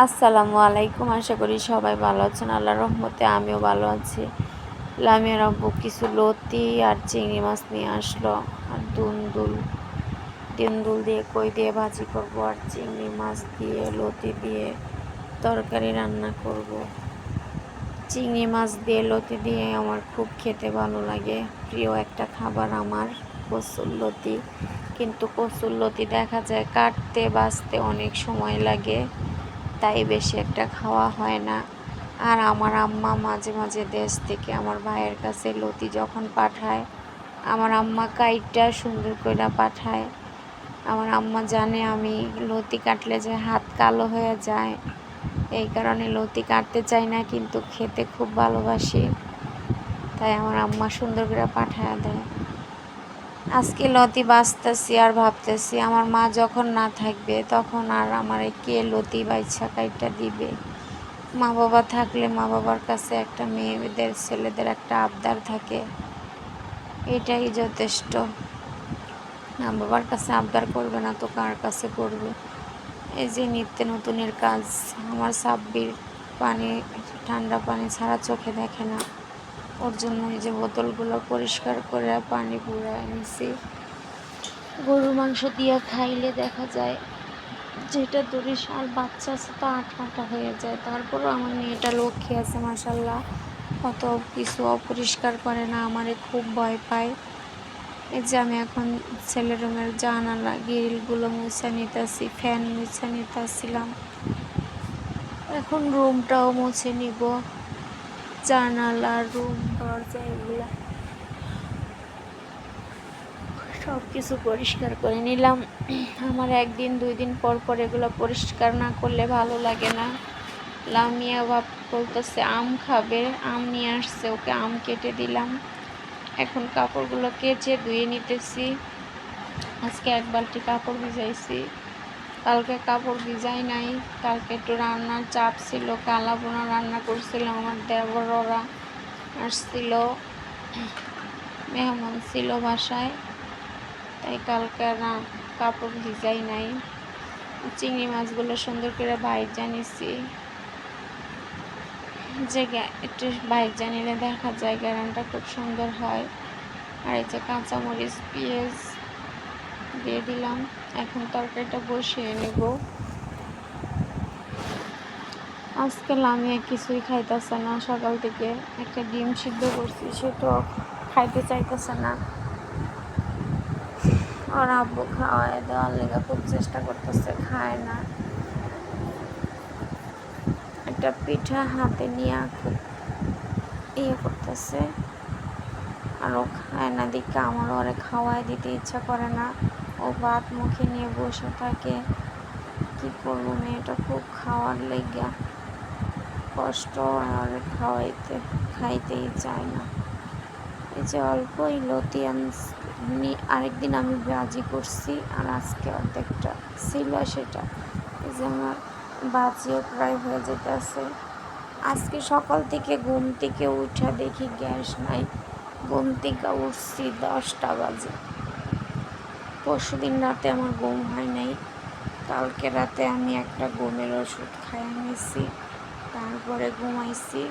আসসালামু আলাইকুম, আশা করি সবাই ভালো আছেন। আল্লাহ রহমতে আমিও ভালো আছি। লামিয়ার আব্বু কিছু লতি আর চিংড়ি মাছ নিয়ে আসলো। আর দুন্দুল দুন্দুল দিয়ে কই দিয়ে ভাজি করব আর চিংড়ি মাছ দিয়ে, লতি দিয়ে তরকারি রান্না করব। চিংড়ি মাছ দিয়ে, লতি দিয়ে আমার খুব খেতে ভালো লাগে। প্রিয় একটা খাবার আমার, কচুর লতি। কিন্তু কচুর লতি দেখা যায় কাটতে বাছতে অনেক সময় লাগে। তাই বেশি একটা খাওয়া হয় না। আর আমার আম্মা মাঝে মাঝে দেশ থেকে আমার ভাইয়ের কাছে লতি যখন পাঠায়, আমার আম্মা কাইটটা সুন্দর করে পাঠায়। আমার আম্মা জানে আমি লতি কাটলে যে হাত কালো হয়ে যায়। এই কারণে লতি কাটতে চাই না, কিন্তু খেতে খুব ভালোবাসি। তাই আমার আম্মা সুন্দর করে পাঠায় দেয়। আজকে লতি বাঁচতেছি আর ভাবতেছি আমার মা যখন না থাকবে তখন আর আমার কে লতি বা ইচ্ছা কাইটা দিবে? মা বাবা থাকলে মা বাবার কাছে একটা মেয়েদের, ছেলেদের একটা আবদার থাকে। এটাই যথেষ্ট। মা বাবার কাছে আবদার করবে না তো কার কাছে করবে? এই যে নিত্য নতুনের কাজ, আমার সাব্বির পানি, ঠান্ডা পানি ছাড়া চোখে দেখে না। ওর জন্য এই যে বোতলগুলো পরিষ্কার করে পানি পুরা নিছি গরুর মাংস দিয়ে খাইলে দেখা যায়, যেটা দরিস আর বাচ্চা আছে তো আট আটা হয়ে যায়। তারপরও আমার মেয়েটা লক্ষ্মী আছে মাসাল্লাহ অত কিছু অপরিষ্কার করে না, আমারে খুব ভয় পায়। এই যে আমি এখন ছেলে রুমের জানালা গ্রিলগুলো মুছে নিতেছি, ফ্যান মুছে নিতেছিলাম। এখন রুমটাও মুছে নিব। জানালা, রুম, দরজা এগুলা। সব কিছু পরিষ্কার করে নিলাম। আমার একদিন দুই দিন পর পর এগুলো পরিষ্কার না করলে ভালো লাগে না। লামিয়া বাপ বলতেছে, আম খাবে, আম নিয়ে আসছে, ওকে আম কেটে দিলাম। এখন কাপড়গুলো কেচে ধুয়ে নিতেছি। আজকে এক বালতি কাপড় ভিজাইছি। কালকে কাপড় ভিজাই নাই, কালকে একটু রান্নার চাপ ছিল, কালা বোনা রান্না করছিলাম আমার দেবর ওরা আসছিল, মেহমান ছিল বাসায়, তাই কালকে কাপড় ভিজাই নাই। চিংড়ি মাছগুলো সুন্দর করে বাইর জানিয়েছি যে একটু বাইর জানিলে দেখা যায় গ্যারানটা খুব সুন্দর হয়। আর এই যে কাঁচামরিচ, পেঁয়াজ দিয়ে দিলাম। এখন তরকারিটা বসিয়ে নেব। আজকে লামিয়া কিছুই খাইতেছে না। সকাল থেকে একটা ডিম সিদ্ধ করছি সেটাও খাইতে চাইতেছে না। আর আব্বু খাওয়ায় দেওয়ার লেগে খুব চেষ্টা করতেছে, খায় না। একটা পিঠা হাতে নিয়ে খুব ইয়ে করতেছে। আর ও খায় না দিকে আমার খাওয়াই দিতে ইচ্ছা করে না। ও ভাত মুখে নিয়ে বসে থাকে। কি করব, মেয়েটা খুব খাওয়ার লেগা। কষ্ট আর খাওয়াইতে, খাইতেই চায় না। এই যে অল্প অল্পই লতি আমি আরেকদিন আমি বাজি করছি, আর আজকে অর্ধেকটা ছিল সেটা। এই যে আমার বাজিও প্রায় হয়ে যেতেছে। আজকে সকাল থেকে ঘুম থেকে উঠে দেখি গ্যাস নাই। ঘুম থেকে উঠছি দশটা বাজে। পরশু দিন রাতে আমার ঘুম হয় নাই। কালকে রাতে আমি একটা ঘুমের ওষুধ খাই নিয়েছি। তারপরে ঘুমাইছি।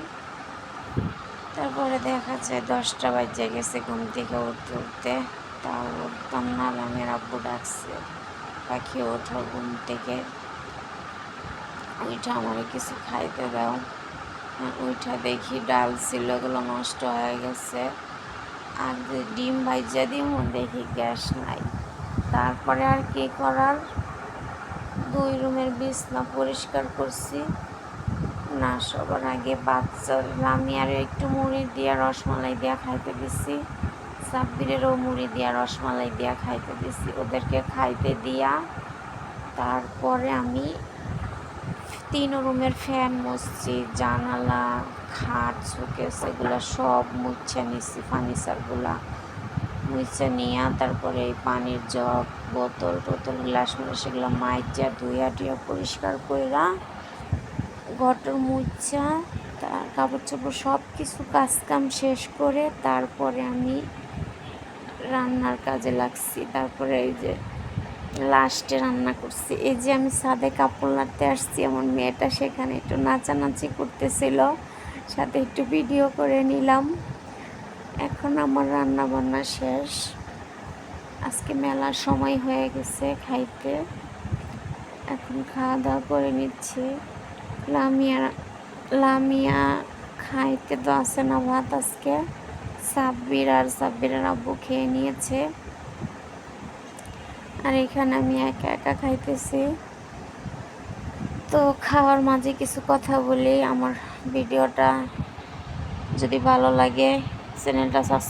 তারপরে দেখা যায় দশটা বাজে গেছে ঘুম থেকে উঠতে উঠতে। তাও উঠতাম না আমার আব্বু ডাকছে, পাখি, ওঠো ঘুম থেকে। ওইটা আমার কিছু খাইতে দাও। ওইটা দেখি ডাল ছিল ওগুলো নষ্ট হয়ে গেছে। আর ডিম ভাইজা দিম দেখি গ্যাস নাই। তারপরে আর কি করার? দুই রুমের বিছনা পরিষ্কার করছি। না, সবার আগে বাচ্চা আমি আর একটু মুড়ি দিয়া রসমালাই দিয়া খাইতে দিছি। সাব্বিরেরও মুড়ি দিয়া রসমালাই দিয়া খাইতে দিছি, ওদেরকে খাইতে দিয়া। তারপরে আমি তিন রুমের ফ্যান মুছছি, জানালা খাট শোকেস এগুলো সব মুছে নিচ্ছি ফার্নিচারগুলা মুছে নিয়ে তারপরে এই পানির জগ, বোতল টোতল, গ্লাস মিলাস সেগুলো মাইজা, ধুইয়া টুইয়া পরিষ্কার কইরা ঘটর মুচা তার কাপড় চোপড় সব কিছু কাজ কাম শেষ করে তারপরে আমি রান্নার কাজে লাগছি। তারপরে এই যে লাস্টে রান্না করছি। এই যে আমি সাদে কাপড় নাড়তে আসছি, আমার মেয়েটা সেখানে একটু নাচানাচি করতেছিল। সাথে একটু ভিডিও করে নিলাম। এখন আমার রান্না বান্না শেষ। আজকে মেলার সময় হয়ে গেছে খাইতে। এখন খাওয়া দাওয়া করে নিচ্ছি। লামিয়া লামিয়া খাইতে তো আসে না ভাত আজকে। সাব্বির আর সাব্বিরের আব্বু খেয়ে নিয়েছে। আর এখানে আমি একা একা খাইতেছি। তো খাওয়ার মাঝে কিছু কথা বলি। আমার ভিডিওটা যদি ভালো লাগে চ্যানেলটা সাবস্ক্রাইব